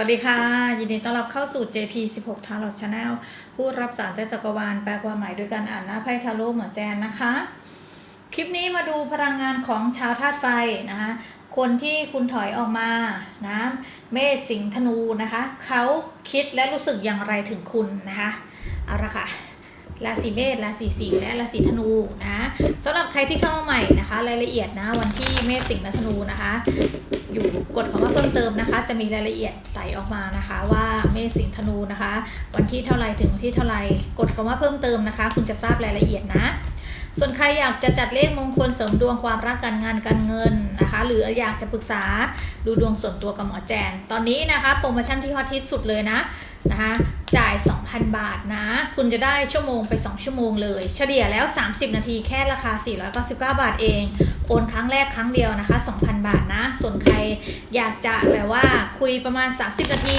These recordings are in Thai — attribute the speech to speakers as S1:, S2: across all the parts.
S1: วัสดีค่ะ ยินดีต้อนรับเข้าสู่ JP 16 Tarot Channel ผู้รับสารจากจักรวาลแปลความหมายด้วยการอ่านหน้าไพ่ทาโร่เหมือนแจนนะคะ คลิปนี้มาดูพลังงานของชาวธาตุไฟนะคะคนที่คุณถอยออกมานะเมษสิงธนูนะคะ เขาคิดและรู้สึกอย่างไรถึงคุณนะคะ เอาละค่ะ ราศีเมษราศีสิงห์และราศีธนูนะสำหรับใครที่เข้ามาใหม่นะคะ รายละเอียดนะวันที่เมษสิงห์และธนูนะคะ อยู่กดคำว่าเพิ่มเติมนะคะ จะมีรายละเอียดใส่ออกมานะคะ ว่าเมษสิงห์ธนูนะคะ วันที่เท่าไรถึงวันที่เท่าไรกดคำว่าเพิ่มเติมนะคะ คุณจะทราบรายละเอียดนะ ส่วนใครอยากจะจัดเลขมงคลเสริมดวงความรักการงานการเงินนะคะ หรืออยากจะปรึกษาดูดวงส่วนตัวกับหมอแจน ตอนนี้นะคะโปรโมชั่นที่ฮอตที่สุดเลยนะนะคะจ่าย 2,000 บาทนะ คุณจะได้ชั่วโมงไป 2 ชั่วโมงเลย เฉลี่ยแล้ว 30 นาทีแค่ราคา 499 บาทเอง โอนครั้งแรกครั้งเดียวนะคะ 2,000 บาทนะ ส่วนใครอยากจะแบบว่าคุยประมาณ 30 นาที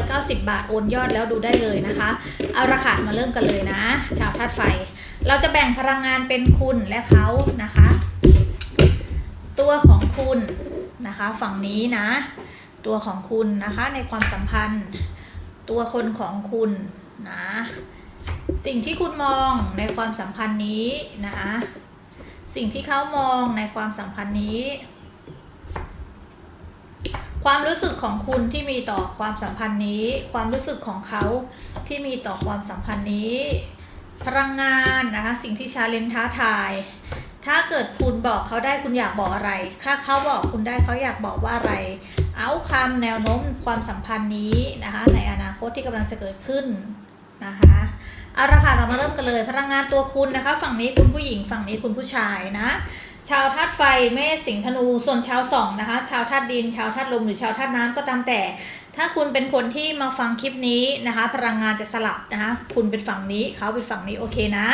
S1: 990 บาท โอนยอดแล้วดูได้เลยนะคะ เอาราคามาเริ่มกันเลยนะ ชาวธาตุไฟ เราจะแบ่งพลังงานเป็นคุณและเขานะคะ ตัวของคุณนะคะ ฝั่งนี้นะ ตัวของคุณนะคะในความสัมพันธ์ ตัวคนของคุณนะสิ่งที่คุณมองในความสัมพันธ์นี้นะคะสิ่งที่เขามองในความสัมพันธ์นี้ ความรู้สึกของคุณที่มีต่อความสัมพันธ์นี้ ความรู้สึกของเขาที่มีต่อความสัมพันธ์นี้ พลังงานนะคะ สิ่งที่ชาเลนท้าทาย ถ้าเกิดคุณบอกเขาได้คุณอยากบอกอะไร ถ้าเขาบอกคุณได้เขาอยากบอกว่าอะไร เอาคำแนวโน้มความสัมพันธ์นี้นะคะ ในอนาคตที่กำลังจะเกิดขึ้นนะคะเอาละค่ะเรามาเริ่มกันเลย พลังงานตัวคุณนะคะ ฝั่งนี้คุณผู้หญิงฝั่งนี้คุณผู้ชายนะ ชาวธาตุไฟเมษสิงห์ธนู ส่วนชาวสองนะคะ ชาวธาตุดิน ชาวธาตุลมหรือชาวธาตุน้ำก็ตามแต่ ถ้าคุณเป็นคนที่มาฟังคลิปนี้นะคะ พลังงานจะสลับนะคะ คุณเป็นฝั่งนี้เขาเป็นฝั่งนี้โอเคนะ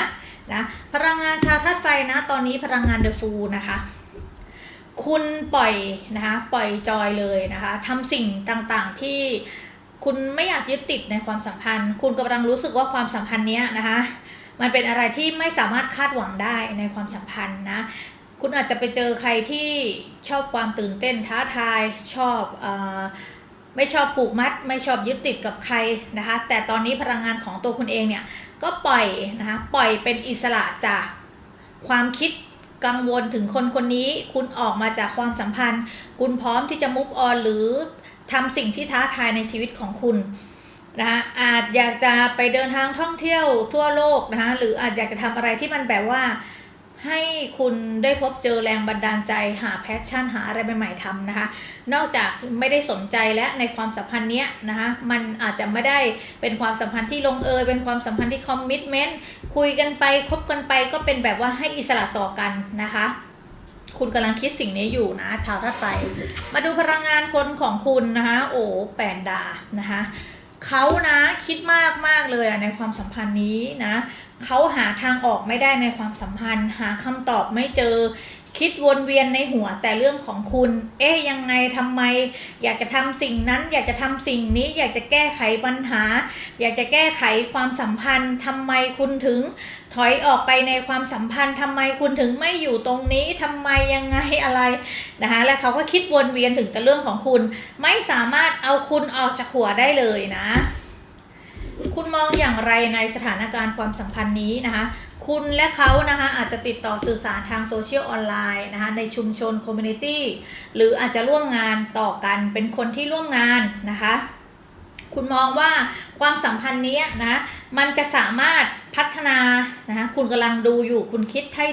S1: นะพลังงานชาวธาตุไฟนะ ตอนนี้พลังงานเดอะฟูนะคะ คุณปล่อยนะคะปล่อยจอยเลยนะคะทำสิ่งต่างๆที่คุณไม่อยากยึดติดในความสัมพันธ์ คุณกำลังรู้สึกว่าความสัมพันธ์เนี้ยนะคะ มันเป็นอะไรที่ไม่สามารถคาดหวังได้ในความสัมพันธ์นะ คุณอาจจะไปเจอใครที่ชอบความตื่นเต้นท้าทายชอบออไม่ชอบผูกมัด ไม่ชอบยึดติดกับใครนะคะ แต่ตอนนี้พลังงานของตัวคุณเองเนี่ยก็ปล่อยนะคะปล่อยเป็นอิสระจากความคิดกังวลถึงคนคนนี้ คุณออกมาจากความสัมพันธ์ คุณพร้อมที่จะมุฟออนหรือทำสิ่งที่ท้าทายในชีวิตของคุณนะคะอาจอยากจะไปเดินทางท่องเที่ยวทั่วโลกนะคะหรืออาจอยากจะทำอะไรที่มันแบบว่า ให้คุณได้พบเจอแรงบันดาลใจหาแพชชั่นหาอะไรใหม่ๆทำนะคะ นอกจากไม่ได้สนใจและในความสัมพันธ์เนี้ยนะคะมันอาจจะไม่ได้เป็นความสัมพันธ์ที่ลงเอยเป็นความสัมพันธ์ที่คอมมิชเมนต์คุยกันไปคบกันไปก็เป็นแบบว่าให้อิสระต่อกันนะคะคุณกำลังคิดสิ่งนี้อยู่นะชาวธาตุไฟมาดูพลังงานคนของคุณนะคะ โอ้แปนดานะคะ เขานะคิดมากมากเลยอะในความสัมพันธ์นี้นะเขาหาทางออกไม่ได้ในความสัมพันธ์ หาคำตอบไม่เจอ คิดวนเวียนในหัวแต่เรื่องของคุณ เอ๊ยยังไงทำไม อยากจะทำสิ่งนั้น อยากจะทำสิ่งนี้ อยากจะแก้ไขปัญหา อยากจะแก้ไขความสัมพันธ์ทำไมคุณถึง ถอยออกไปในความสัมพันธ์ทำไมคุณถึงไม่อยู่ตรงนี้ทำไมยังไงอะไรนะคะและเขาก็คิดวนเวียนถึงแต่เรื่องของคุณ ไม่สามารถเอาคุณออกจากหัวได้เลยนะ คุณมองอย่างไรในสถานการณ์ความสัมพันธ์นี้นะคะ คุณและเขานะคะอาจจะติดต่อสื่อสารทางโซเชียลออนไลน์นะคะในชุมชนคอมมูนิตี้หรืออาจจะร่วมงานต่อกันเป็นคนที่ร่วมงานนะคะ คุณมองว่าความสัมพันธ์นี้นะมันจะสามารถพัฒนานะคะคุณกำลังดูอยู่คุณคิดให้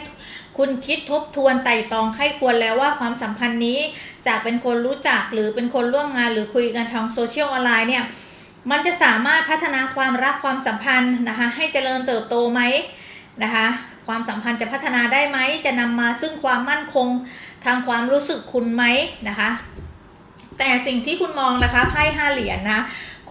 S1: คุณคิดทบทวนไต่ตองไข้ควรแล้วว่าความสัมพันธ์นี้จากเป็นคนรู้จักหรือเป็นคนร่วมงานหรือคุยกันทางโซเชียลออนไลน์เนี่ย มันจะสามารถพัฒนาความรักความสัมพันธ์นะคะให้เจริญเติบโตไหมนะคะความสัมพันธ์จะพัฒนาได้ไหมจะนำมาซึ่งความมั่นคงทางความรู้สึกคุณไหมนะคะแต่สิ่งที่คุณมองนะคะไพ่ห้าเหรียญนะ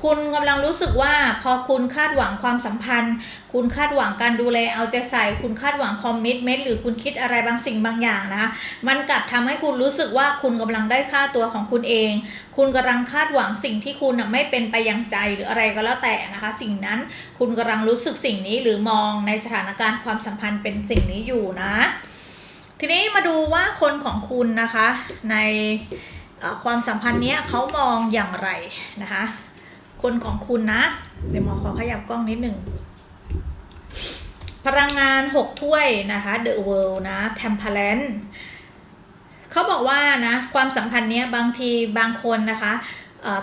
S1: คุณกำลังรู้สึกว่าพอคุณคาดหวังความสัมพันธ์ คุณคาดหวังการดูแลเอาใจใส่ คุณคาดหวังคอมมิชเมนต์หรือคุณคิดอะไรบางสิ่งบางอย่างนะคะมันกลับทำให้คุณรู้สึกว่าคุณกำลังได้ค่าตัวของคุณเอง คุณกำลังคาดหวังสิ่งที่คุณไม่เป็นไปอย่างใจหรืออะไรก็แล้วแต่นะคะ สิ่งนั้นคุณกำลังรู้สึกสิ่งนี้หรือมองในสถานการณ์ความสัมพันธ์เป็นสิ่งนี้อยู่นะ ทีนี้มาดูว่าคนของคุณนะคะในความสัมพันธ์นี้เขามองอย่างไรนะคะ คนของคุณนะ เดี๋ยวหมอขอขยับกล้องนิดหนึ่ง พลังงาน 6 ถ้วยนะคะ The World นะ Temperance เขาบอกว่านะ ความสัมพันธ์เนี้ยบางทีบางคนนะคะ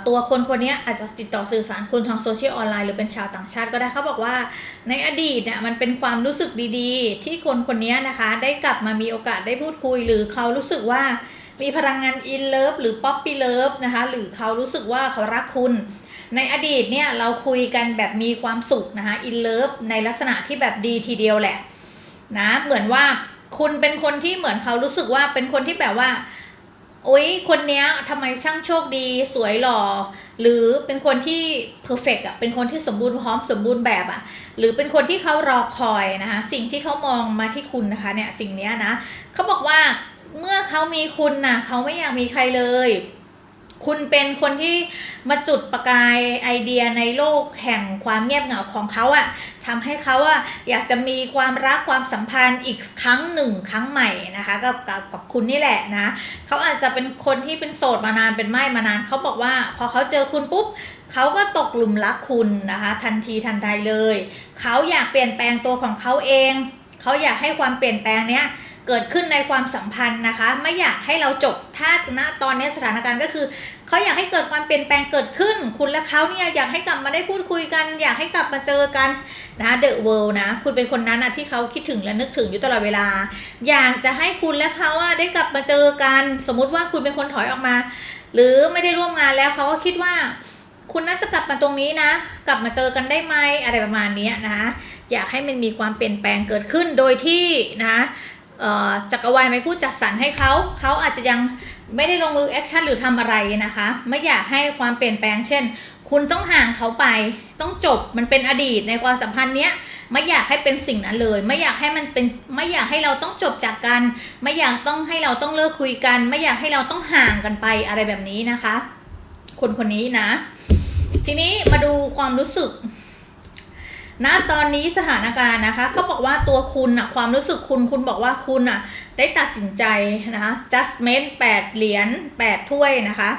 S1: ตัวคนคนเนี้ยอาจจะติดต่อสื่อสารคุณทางโซเชียลออนไลน์หรือเป็นชาวต่างชาติก็ได้เขาบอกว่าในอดีตเนี่ยมันเป็นความรู้สึกดีๆ ที่คนคนนี้นะคะ ได้กลับมามีโอกาสได้พูดคุย หรือเขารู้สึกว่ามีพลังงานอินเลิฟหรือป๊อปปี้เลิฟนะคะ หรือเขารู้สึกว่าเขารักคุณ ในอดีตเนี่ยเราคุยกันแบบมีความสุขนะคะอินเลิฟในลักษณะที่แบบดีทีเดียวแหละนะเหมือนว่าคุณเป็นคนที่เหมือนเขารู้สึกว่าเป็นคนที่แบบว่าโอ๊ยคนเนี้ยทำไมช่างโชคดีสวยหล่อหรือเป็นคนที่เพอร์เฟกอะเป็นคนที่สมบูรณ์พร้อมสมบูรณ์แบบอะหรือเป็นคนที่เขารอคอยนะคะสิ่งที่เขามองมาที่คุณนะคะเนี่ยสิ่งเนี้ยนะเขาบอกว่าเมื่อเขามีคุณนะเขาไม่อยากมีใครเลย คุณเป็นคนที่มาจุดประกายไอเดียในโลกแห่งความเงียบเหงาของเขาอะทำให้เขาอะอยากจะมีความรักความสัมพันธ์อีกครั้งหนึ่งครั้งใหม่นะคะกับกับกับคุณนี่แหละนะเขาอาจจะเป็นคนที่เป็นโสดมานานเป็นไม่มานานเขาบอกว่า พอเขาเจอคุณปุ๊บเขาก็ตกหลุมรักคุณนะคะทันทีทันใดเลย เขาอยากเปลี่ยนแปลงตัวของเขาเอง เขาอยากให้ความเปลี่ยนแปลงเนี้ย เกิดขึ้นในความสัมพันธ์นะคะ ไม่อยากให้เราจบถ้าณตอนนี้สถานการณ์ก็คือเขาอยากให้เกิดความเปลี่ยนแปลงเกิดขึ้น คุณและเขาเนี่ยอยากให้กลับมาได้พูดคุยกัน อยากให้กลับมาเจอกันนะเดอะเวิลด์นะ คุณเป็นคนนั้นนะที่เขาคิดถึงและนึกถึงอยู่ตลอดเวลา อยากจะให้คุณและเขาอะได้กลับมาเจอกัน สมมุติว่าคุณเป็นคนถอยออกมา หรือไม่ได้ร่วมงานแล้วเขาก็คิดว่า คุณน่าจะกลับมาตรงนี้นะ กลับมาเจอกันได้ไหมอะไรประมาณนี้นะอยากให้มันมีความเปลี่ยนแปลงเกิดขึ้นโดยที่นะ จักรวาลไม่พูดจัดสรรให้เขา เขาอาจจะยังไม่ได้ลงมือแอคชั่นหรือทำอะไรนะคะ ไม่อยากให้ความเปลี่ยนแปลง เช่น คุณต้องห่างเขาไป ต้องจบ มันเป็นอดีตในความสัมพันธ์เนี้ย ไม่อยากให้เป็นสิ่งนั้นเลย ไม่อยากให้มันเป็น ไม่อยากให้เราต้องจบจากกัน ไม่อยากต้องให้เราต้องเลิกคุยกัน ไม่อยากให้เราต้องห่างกันไปอะไรแบบนี้นะคะ คนคนนี้นะ ทีนี้มาดูความรู้สึก ณตอนนี้สถานการณ์นะคะเขาบอกว่าตัวคุณอะความรู้สึกคุณคุณบอกว่าคุณอะได้ตัดสินใจนะคะ judgment 8 เหรียญ8ถ้วยนะคะ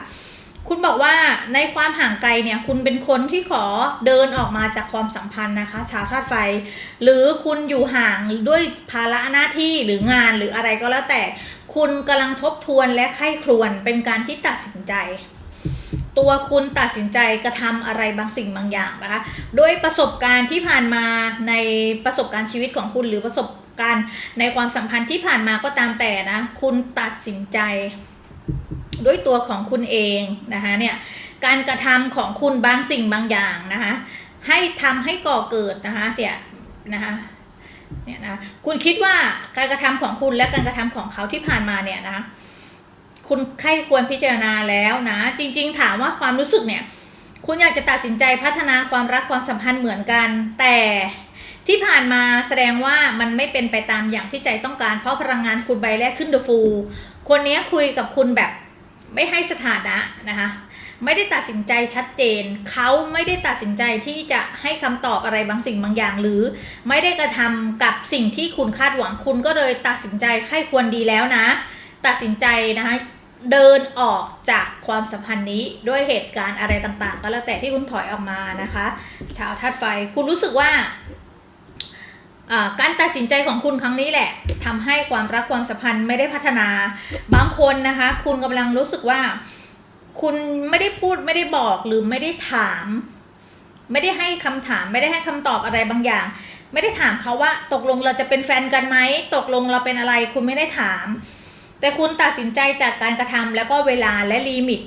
S1: คุณบอกว่าในความห่างไกลเนี่ย คุณเป็นคนที่ขอเดินออกมาจากความสัมพันธ์นะคะ ชาวธาตุไฟ หรือคุณอยู่ห่างด้วยภาระหน้าที่หรืองานหรืออะไรก็แล้วแต่ คุณกำลังทบทวนและไข้ครวนเป็นการที่ตัดสินใจ ตัวคุณตัดสินใจกระทำอะไรบางสิ่งบางอย่างนะคะด้วยประสบการณ์ที่ผ่านมาในประสบการณ์ชีวิตของคุณหรือประสบการณ์ในความสัมพันธ์ที่ผ่านมาก็ตามแต่นะ คุณตัดสินใจ ด้วยตัวของคุณเองนะคะเนี่ยการกระทำของคุณบางสิ่งบางอย่างนะคะให้ทำให้ก่อเกิดนะคะเนี่ยนะคะเนี่ยนะคุณคิดว่าการกระทำของคุณและการกระทำของเขาที่ผ่านมาเนี่ยนะคะ คุณใครควรพิจารณาแล้วนะ จริง ๆ ถามว่าความรู้สึกเนี่ย คุณอยากจะตัดสินใจพัฒนาความรักความสัมพันธ์เหมือนกัน แต่ที่ผ่านมาแสดงว่ามันไม่เป็นไปตามอย่างที่ใจต้องการ เพราะพลังงานคุณใบแรกขึ้นเดอะฟูลคนนี้คุยกับคุณแบบไม่ให้สถานะนะคะไม่ได้ตัดสินใจชัดเจน เขาไม่ได้ตัดสินใจที่จะให้คำตอบอะไรบางสิ่งบางอย่าง หรือไม่ได้กระทำกับสิ่งที่คุณคาดหวังคุณก็เลยตัดสินใจใครควรดีแล้วนะ ตัดสินใจนะคะ เดินออกจากความสัมพันธ์นี้ด้วยเหตุการณ์อะไรต่างๆ ก็แล้วแต่ที่คุณถอยออกมานะคะ ชาวธาตุไฟคุณรู้สึกว่าการตัดสินใจของคุณครั้งนี้แหละทำให้ความรักความสัมพันธ์ไม่ได้พัฒนาบางคนนะคะ คุณกำลังรู้สึกว่า คุณไม่ได้พูดไม่ได้บอกหรือไม่ได้ถาม ไม่ได้ให้คำถาม ไม่ได้ให้คำตอบอะไรบางอย่าง ไม่ได้ถามเขาว่า ตกลงเราจะเป็นแฟนกันไหมตกลงเราเป็นอะไร คุณไม่ได้ถาม แต่คุณตัดสินใจจากการกระทำแล้วก็เวลาและลิมิต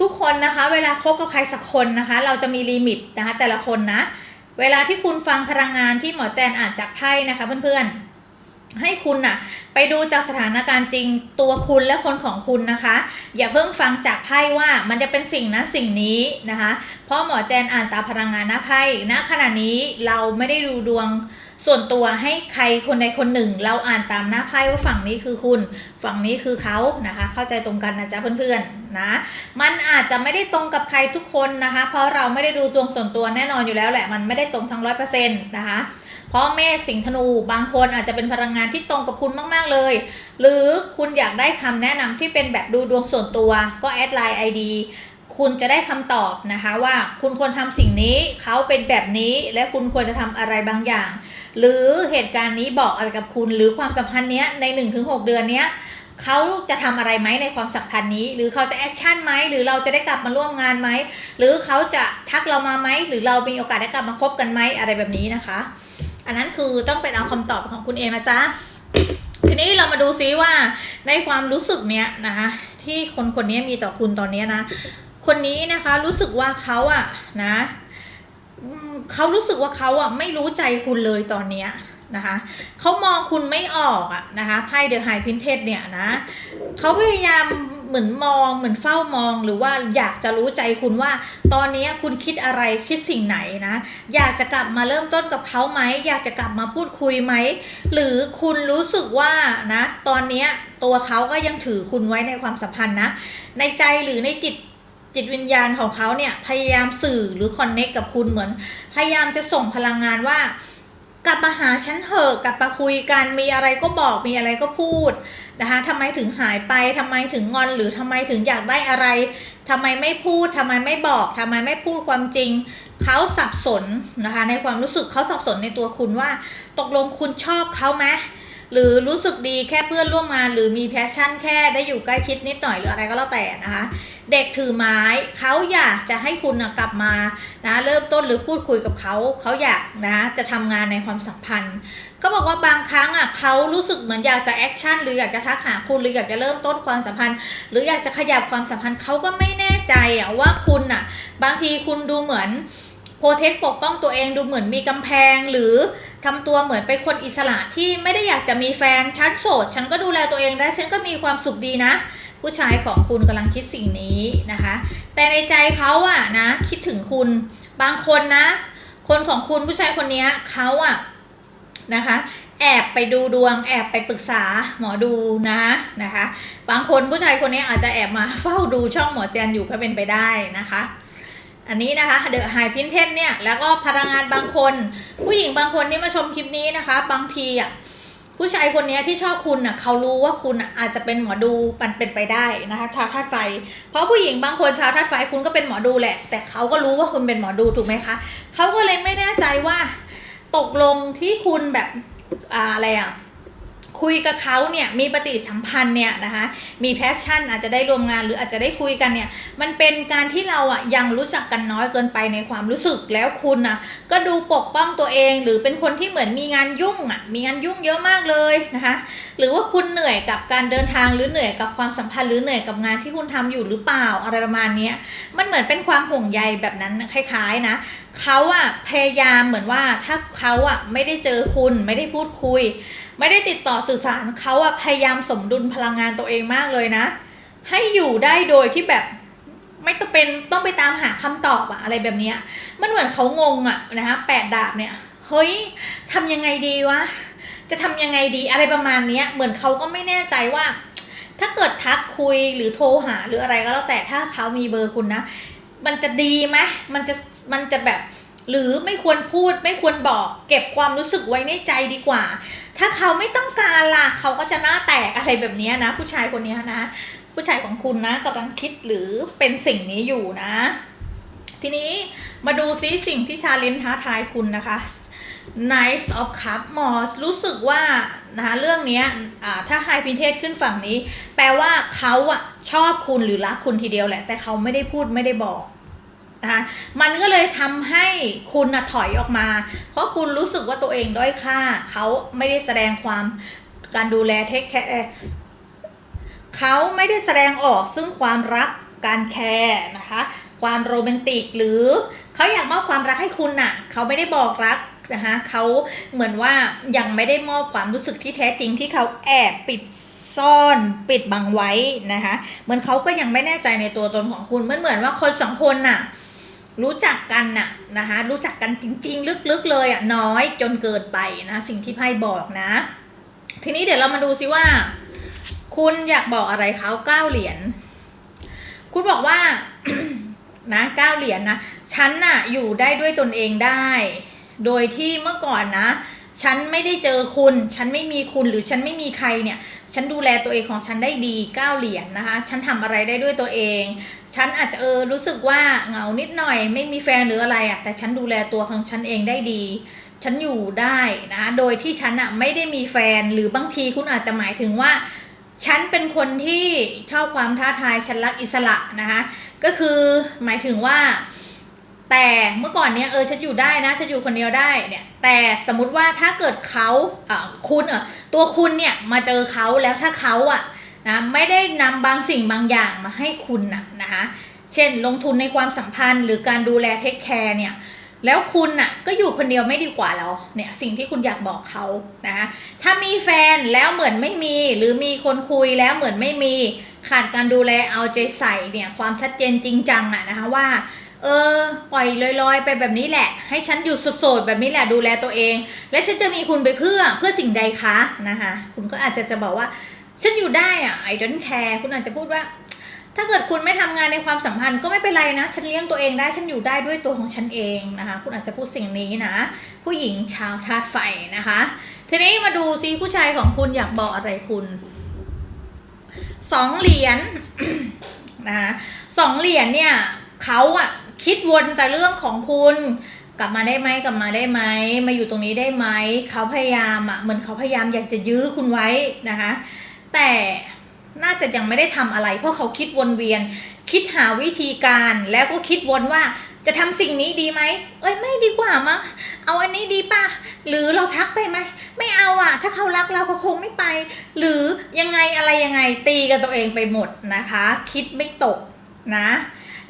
S1: ทุกคนนะคะเวลาคบกับใครสักคนนะคะ เราจะมีลิมิตนะคะแต่ละคนนะ เวลาที่คุณฟังพลังงานที่หมอแจนอ่านจากไพ่นะคะเพื่อนๆ ให้คุณน่ะไปดูจากสถานการณ์จริงตัวคุณและคนของคุณนะคะ อย่าเพิ่งฟังจากไพ่ว่ามันจะเป็นสิ่งนั้นสิ่งนี้นะคะ เพราะหมอแจนอ่านตามพลังงานหน้าไพ่ณขณะนี้เราไม่ได้ดูดวงส่วนตัวให้ใครคนใดคนหนึ่ง เราอ่านตามหน้าไพ่ว่าฝั่งนี้คือคุณ ฝั่งนี้คือเขานะคะ เข้าใจตรงกันนะจ๊ะเพื่อนๆนะมันอาจจะไม่ได้ตรงกับใครทุกคนนะคะ เพราะเราไม่ได้ดูดวงส่วนตัวแน่นอนอยู่แล้วแหละมันไม่ได้ตรงทั้งร้อยเปอร์เซ็นต์นะคะ เพราะเมษสิงห์ธนู บางคนอาจจะเป็นพลังงานที่ตรงกับคุณมาก ๆ เลย หรือคุณอยากได้คำแนะนำที่เป็นแบบดูดวงส่วนตัวก็แอดไลน์ ID คุณจะได้คำตอบนะคะว่าคุณควรทำสิ่งนี้เขาเป็นแบบนี้และคุณควรจะทำอะไรบางอย่าง หรือเหตุการณ์นี้บอกอะไรกับคุณ หรือความสัมพันธ์เนี้ยใน 1-6 เดือนเนี้ยเขาจะทำอะไรไหมในความสัมพันธ์นี้ หรือเขาจะแอคชั่นไหมหรือเราจะได้กลับมาร่วมงานไหมหรือเขาจะทักเรามาไหมหรือเรามีโอกาสได้กลับมาคบกันไหมอะไรแบบนี้นะคะ อันนั้นคือต้องเป็นเอาคำตอบของคุณเองนะจ๊ะ ทีนี้เรามาดูซิว่าในความรู้สึกเนี้ยนะคะที่คนคนนี้มีต่อคุณตอนนี้นะ คนนี้นะคะรู้สึกว่าเขาอะนะเขารู้สึกว่าเขาอะไม่รู้ใจคุณเลยตอนเนี้ยนะคะเขามองคุณไม่ออกอะนะคะไพ่เดอะไฮพินเทสเนี่ยนะเขาพยายาม เหมือนมองเหมือนเฝ้ามองหรือว่าอยากจะรู้ใจคุณว่า ตอนนี้คุณคิดอะไรคิดสิ่งไหนนะ อยากจะกลับมาเริ่มต้นกับเขาไหมอยากจะกลับมาพูดคุยไหมหรือคุณรู้สึกว่านะตอนนี้ตัวเขาก็ยังถือคุณไว้ในความสัมพันธ์นะ ในใจหรือในจิตจิตวิญญาณของเขาเนี่ยพยายามสื่อหรือคอนเน็กกับคุณเหมือน พยายามจะส่งพลังงานว่ากลับมาหาฉันเถอะกลับมาคุยกันมีอะไรก็บอกมีอะไรก็พูด นะคะทำไมถึงหายไปทำไมถึงงอนหรือทำไมถึงอยากได้อะไรทำไมไม่พูดทำไมไม่บอกทำไมไม่พูดความจริง เขาสับสนนะคะในความรู้สึกเขาสับสนในตัวคุณว่า ตกลงคุณชอบเขาไหมหรือรู้สึกดีแค่เพื่อนร่วมงาน หรือมีแพชชั่นแค่ได้อยู่ใกล้ชิดนิดหน่อยหรืออะไรก็แล้วแต่นะคะ เด็กถือไม้เขาอยากจะให้คุณนะกลับมานะเริ่มต้นหรือพูดคุยกับเขาเขาอยากนะจะทำงานในความสัมพันธ์เขาบอกว่าบางครั้งอะเขารู้สึกเหมือนอยากจะแอคชั่นหรืออยากจะทักหาคุณหรืออยากจะเริ่มต้นความสัมพันธ์ หรืออยากจะขยับความสัมพันธ์เขาก็ไม่แน่ใจอะว่าคุณอะบางทีคุณดูเหมือนโปรเทคปกป้องตัวเองดูเหมือนมีกำแพงหรือทำตัวเหมือนเป็นคนอิสระที่ไม่ได้อยากจะมีแฟนฉันโสด ฉันก็ดูแลตัวเองได้ฉันก็มีความสุขดีนะ ผู้ชายของคุณกำลังคิดสิ่งนี้นะคะ แต่ในใจเขาอะนะคิดถึงคุณบางคนนะ คนของคุณผู้ชายคนนี้เขาอะนะคะแอบไปดูดวงแอบไปปรึกษาหมอดูนะนะคะ บางคนผู้ชายคนนี้อาจจะแอบมาเฝ้าดูช่องหมอแจนอยู่ก็เป็นไปได้นะคะ อันนี้นะคะเดอะไฮพินเทนเนี่ยแล้วก็พลังงานบางคน ผู้หญิงบางคนที่มาชมคลิปนี้นะคะ บางทีอะ ผู้ชายคนนี้ที่ชอบคุณน่ะเขารู้ว่าคุณอะอาจจะเป็นหมอดูมันเป็นไปได้นะคะชาวธาตุไฟ เพราะผู้หญิงบางคนชาวธาตุไฟคุณก็เป็นหมอดูแหละ แต่เขาก็รู้ว่าคุณเป็นหมอดูถูกไหมคะเขาก็เลยไม่แน่ใจว่า ตกลงที่คุณแบบอ่าอะไรอะ คุยกับเขาเนี่ยมีปฏิสัมพันธ์เนี่ยนะคะมีแพชชั่นอาจจะได้รวมงานหรืออาจจะได้คุยกันเนี่ยมันเป็นการที่เราอะยังรู้จักกันน้อยเกินไปในความรู้สึกแล้วคุณอะก็ดูปกป้องตัวเอง หรือเป็นคนที่เหมือนมีงานยุ่งอะมีงานยุ่งเยอะมากเลยนะคะหรือว่าคุณเหนื่อยกับการเดินทางหรือเหนื่อยกับความสัมพันธ์หรือเหนื่อยกับงานที่คุณทำอยู่หรือเปล่าอะไรประมาณนี้มันเหมือนเป็นความห่วงใยแบบนั้นคล้ายๆนะเขาอะพยายามเหมือนว่าถ้าเขาอะไม่ได้เจอคุณไม่ได้พูดคุย ไม่ได้ติดต่อสื่อสารเขาอะพยายามสมดุลพลังงานตัวเองมากเลยนะ ให้อยู่ได้โดยที่แบบไม่ต้องเป็นต้องไปตามหาคำตอบอะอะไรแบบนี้มันเหมือนเขางงอะนะคะแปดดาบเนี่ยเฮ้ยทำยังไงดีวะจะทำยังไงดีอะไรประมาณเนี้ยเหมือนเขาก็ไม่แน่ใจว่า ถ้าเกิดทักคุยหรือโทรหาหรืออะไรก็แล้วแต่ถ้าเขามีเบอร์คุณนะ มันจะดีไหมมันจะมันจะแบบ หรือไม่ควรพูดไม่ควรบอก เก็บความรู้สึกไว้ในใจดีกว่า ถ้าเขาไม่ต้องการล่ะเขาก็จะหน้าแตกอะไรแบบนี้นะ ผู้ชายคนนี้นะ ผู้ชายของคุณนะกำลังคิดหรือเป็นสิ่งนี้อยู่นะ ทีนี้มาดูซิสิ่งที่ชาเลนท้าทายคุณนะคะ Nice of Cup หมอรู้สึกว่านะะเรื่องนี้ถ้าไฮพินเทสขึ้นฝั่งนี้ แปลว่าเขาอะชอบคุณหรือรักคุณทีเดียวแหละ แต่เขาไม่ได้พูดไม่ได้บอก นะคะมันก็เลยทำให้คุณนะถอยออกมา เพราะคุณรู้สึกว่าตัวเองด้อยค่า เขาไม่ได้แสดงความการดูแลเทคแคร์เขาไม่ได้แสดงออกซึ่งความรักการแคร์นะคะ ความโรแมนติกหรือเขาอยากมอบความรักให้คุณน่ะ เขาไม่ได้บอกรักนะคะเขาเหมือนว่ายังไม่ได้มอบความรู้สึกที่แท้จริงที่เขาแอบปิดซ่อนปิดบังไว้นะคะเหมือนเขาก็ยังไม่แน่ใจในตัวตนของคุณมันเหมือนว่าคนสองคนน่ะ รู้จักกันน่ะนะคะรู้จักกันจริง ๆ ลึกๆเลยอะน้อยจนเกินไปนะสิ่งที่ไพ่บอกนะ ทีนี้เดี๋ยวเรามาดูซิว่า คุณอยากบอกอะไรเขาเก้าเหรียญคุณบอกว่านะเก้าเหรียญนะฉันน่ะอยู่ได้ด้วยตนเองได้ โดยที่เมื่อก่อนนะ ฉันไม่ได้เจอคุณ ฉันไม่มีคุณหรือฉันไม่มีใครเนี่ย ฉันดูแลตัวเองของฉันได้ดีก้าวเหรียญนะคะ ฉันทำอะไรได้ด้วยตัวเอง ฉันอาจจะเออรู้สึกว่าเหงานิดหน่อย ไม่มีแฟนหรืออะไรอะแต่ฉันดูแลตัวของฉันเองได้ดี ฉันอยู่ได้นะคะโดยที่ฉันอะไม่ได้มีแฟนหรือบางทีคุณอาจจะหมายถึงว่า ฉันเป็นคนที่ชอบความท้าทายฉันรักอิสระนะคะ ก็คือหมายถึงว่า แต่เมื่อก่อนเนี้ยเออฉันอยู่ได้นะฉันอยู่คนเดียวได้เนี่ยแต่สมมติว่าถ้าเกิดเขาเอ่อคุณเออตัวคุณเนี่ยมาเจอเขาแล้วถ้าเขาอะนะไม่ได้นำบางสิ่งบางอย่างมาให้คุณนะนะคะเช่นลงทุนในความสัมพันธ์หรือการดูแลเทคแคร์เนี่ยแล้วคุณน่ะก็อยู่คนเดียวไม่ดีกว่าเรอเนี่ยสิ่งที่คุณอยากบอกเขานะคะถ้ามีแฟนแล้วเหมือนไม่มีหรือมีคนคุยแล้วเหมือนไม่มีขาดการดูแลเอาใจใส่เนี่ยความชัดเจนจริงจังอะนะคะว่า เออปล่อยลอยๆ ไปแบบนี้แหละ ให้ฉันอยู่โสดๆแบบนี้แหละดูแลตัวเอง และฉันจะมีคุณไปเพื่อเพื่อสิ่งใดคะนะคะ คุณก็อาจจะจะบอกว่า ฉันอยู่ได้อะ I don't care คุณอาจจะพูดว่า ถ้าเกิดคุณไม่ทำงานในความสัมพันธ์ก็ไม่เป็นไรนะ ฉันเลี้ยงตัวเองได้ฉันอยู่ได้ด้วยตัวของฉันเองนะคะ คุณอาจจะพูดสิ่งนี้นะ ผู้หญิงชาวธาตุไฟนะคะ ทีนี้มาดูซิผู้ชายของคุณอยากบอกอะไรคุณสองเหรียญนะคะสองเหรียญเนี่ยเขาอะ คิดวนแต่เรื่องของคุณ กลับมาได้ไหมกลับมาได้ไหมมาอยู่ตรงนี้ได้ไหมเขาพยายามอะเหมือนเขาพยายามอยากจะยื้อคุณไว้นะคะ แต่น่าจะยังไม่ได้ทำอะไร เพราะเขาคิดวนเวียน คิดหาวิธีการแล้วก็คิดวนว่าจะทำสิ่งนี้ดีไหม เอ้ยไม่ดีกว่ามั้งเอาอันนี้ดีป่ะ หรือเราทักไปไหม ไม่เอาอะถ้าเขารักเราเขาคงไม่ไป หรือยังไงอะไรยังไงตีกับตัวเองไปหมดนะคะ คิดไม่ตกนะ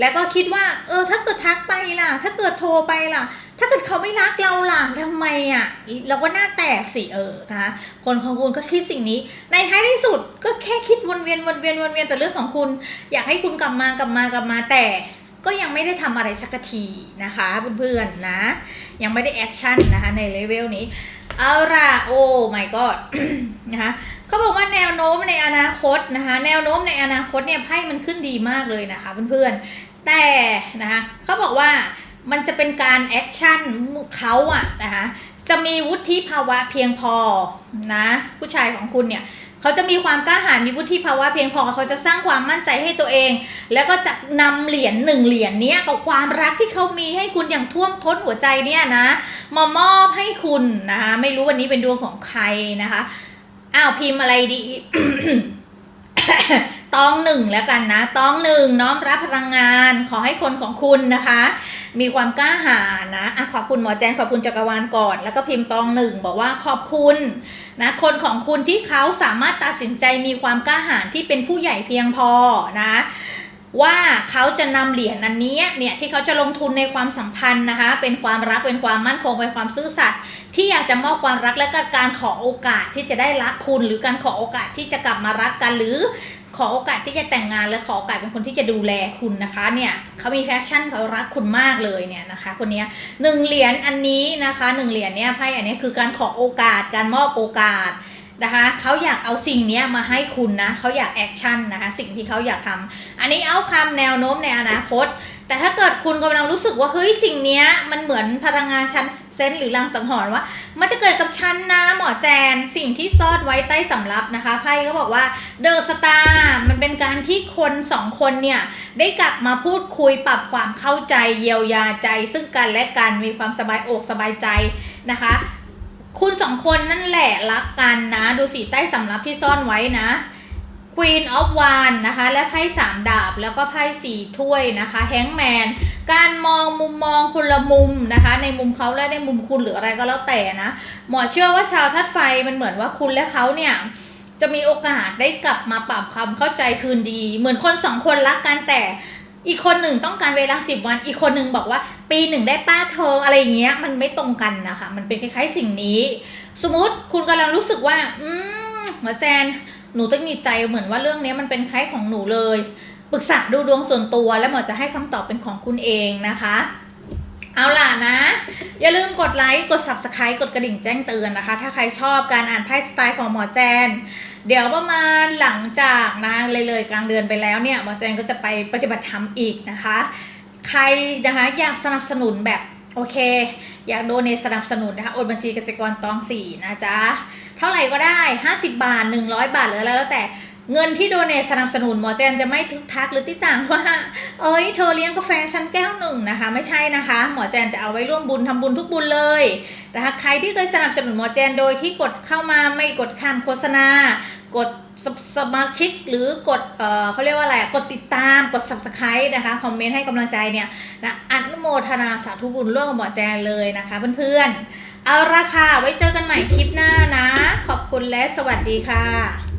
S1: แล้วก็คิดว่า เออ ถ้าเกิดทักไปล่ะ ถ้าเกิดโทรไปล่ะ ถ้าเกิดเขาไม่รักเราล่ะทำไมอะ เราก็หน้าแตกสิเออนะคะคนของคุณก็คิดสิ่งนี้ ในท้ายที่สุดก็แค่คิดวนเวียนวนเวียนวนเวียนแต่เรื่องของคุณ อยากให้คุณกลับมากลับมากลับมาแต่ก็ยังไม่ได้ทำอะไรสักทีนะคะเพื่อนๆนะ ยังไม่ได้แอคชั่นนะคะในเลเวลนี้ เอาล่ะโอ้ my god นะคะ เขาบอกว่าแนวโน้มในอนาคตนะคะแนวโน้มในอนาคตเนี่ยไพ่มันขึ้นดีมากเลยนะคะเพื่อนๆแต่นะคะเขาบอกว่ามันจะเป็นการแอคชั่นเขาอะนะคะจะมีวุฒิภาวะเพียงพอนะผู้ชายของคุณเนี่ยเขาจะมีความกล้าหาญมีวุฒิภาวะเพียงพอเขาจะสร้างความมั่นใจให้ตัวเอง แล้วก็จะนำเหรียญหนึ่งเหรียญนี้กับความรักที่เขามีให้คุณอย่างท่วมท้นหัวใจเนี่ยนะมามอบให้คุณนะคะไม่รู้วันนี้เป็นดวงของใครนะคะ อ้าวพิมพ์อะไรดี ตองหนึ่งแล้วกันนะ ตองหนึ่งน้อมรับพลังงาน ขอให้คนของคุณนะคะ มีความกล้าหาญนะอะขอบคุณหมอแจนขอบคุณจักรวาลก่อน แล้วก็พิมพ์ตองหนึ่งบอกว่าขอบคุณนะคนของคุณที่เขาสามารถตัดสินใจมีความกล้าหาญที่เป็นผู้ใหญ่เพียงพอนะ ว่าเขาจะนำเหรียญอันนี้เนี่ยที่เขาจะลงทุนในความสัมพันธ์นะคะ เป็นความรักเป็นความมั่นคงเป็นความซื่อสัตย์ที่อยากจะมอบความรักและก็การขอโอกาสที่จะได้รักคุณ หรือการขอโอกาสที่จะกลับมารักกันหรือขอโอกาสที่จะแต่งงานและขอโอกาสเป็นคนที่จะดูแลคุณนะคะเนี่ยเขามีแพชชั่นเขารักคุณมากเลยเนี่ยนะคะ คนนี้หนึ่งเหรียญอันนี้นะคะหนึ่งเหรียญเนี่ยไพ่อันนี้คือการขอโอกาสการมอบโอกาส นะคะเขาอยากเอาสิ่งนี้มาให้คุณนะเขาอยากแอคชั่นนะคะสิ่งที่เขาอยากทำอันนี้เอาคำแนวโน้มในอนาคต แต่ถ้าเกิดคุณกำลังรู้สึกว่าเฮ้ยสิ่งนี้มันเหมือนพลังงานชั้นเซนส์หรือลังสังหรณ์ว่า มันจะเกิดกับฉันนะหมอแจนสิ่งที่ซ่อนไว้ใต้สำรับนะคะไพ่ก็บอกว่าเดอะสตาร์มันเป็นการที่คนสองคนเนี่ยได้กลับมาพูดคุยปรับความเข้าใจเยียวยาใจ ซึ่งกันและกันมีความสบายอกสบายใจนะคะ คุณสองคนนั่นแหละรักกันนะ ดูสีใต้สำรับที่ซ่อนไว้นะ Queen of w a n d นะคะ และไพ่สามดาบแล้วก็ไพ่สี่ถ้วยนะคะ Hangman การมองมุมมองคนละมุมนะคะ ในมุมเขาและในมุมคุณหรืออะไรก็แล้วแต่นะ หมอเชื่อว่าชาวทัดไฟมันเหมือนว่าคุณและเขาเนี่ยจะมีโอกาสได้กลับมาปรับความเข้าใจคืนดี เหมือนคนสองคนรักกันแต่อีกคนหนึ่งต้องการเวลาสิบวัน อีกคนหนึ่งบอกว่า ปีหนึ่งได้ป้าเธออะไรอย่างเงี้ยมันไม่ตรงกันนะคะ มันเป็นคล้ายๆสิ่งนี้ สมมติคุณกำลังรู้สึกว่า อืมหมอแซนหนูต้องมีใจเหมือนว่าเรื่องนี้มันเป็นคล้ายของหนูเลยปรึกษาดูดวงส่วนตัว แล้วหมอจะให้คำตอบเป็นของคุณเองนะคะเอาล่ะนะ อย่าลืมกดไลค์ กด subscribe กดกระดิ่งแจ้งเตือนนะคะ ถ้าใครชอบการอ่านไพ่สไตล์ของหมอแจน เดี๋ยวประมาณหลังจากนะเลยเลยกลางเดือนไปแล้วเนี่ย หมอแจนก็จะไปปฏิบัติธรรมอีกนะคะ ใครนะคะอยากสนับสนุนแบบโอเค อยากโดเนสนับสนุนนะคะโอนบัญชีเกสิกรตองสี่นะจ๊ะ เท่าไหร่ก็ได้ 50 บาท 100 บาทหรืออะไรแล้วแต่เงินที่โดเนทสนับสนุนหมอแจนจะไม่ทึกทักหรือติต่างว่า เอ้ยเธอเลี้ยงกาแฟชั้นแก้วหนึ่งนะคะ ไม่ใช่นะคะ หมอแจนจะเอาไว้ร่วมบุญทำบุญทุกบุญเลยนะคะใครที่เคยสนับสนุนหมอแจนโดยที่กดเข้ามาไม่กดข้ามโฆษณา กด สสมาชิกหรือกดเอเขาเรียกว่าอะไรอะกดติดตามกด subscribe นะคะคอมเมนต์ให้กำลังใจเนี่ยนะอนุโมทนาสาธุบุญร่วมกับหมอแจนเลยนะคะเพื่อนๆเอาละค่ะไว้เจอกันใหม่คลิปหน้านะ ขอบคุณและสวัสดีค่ะ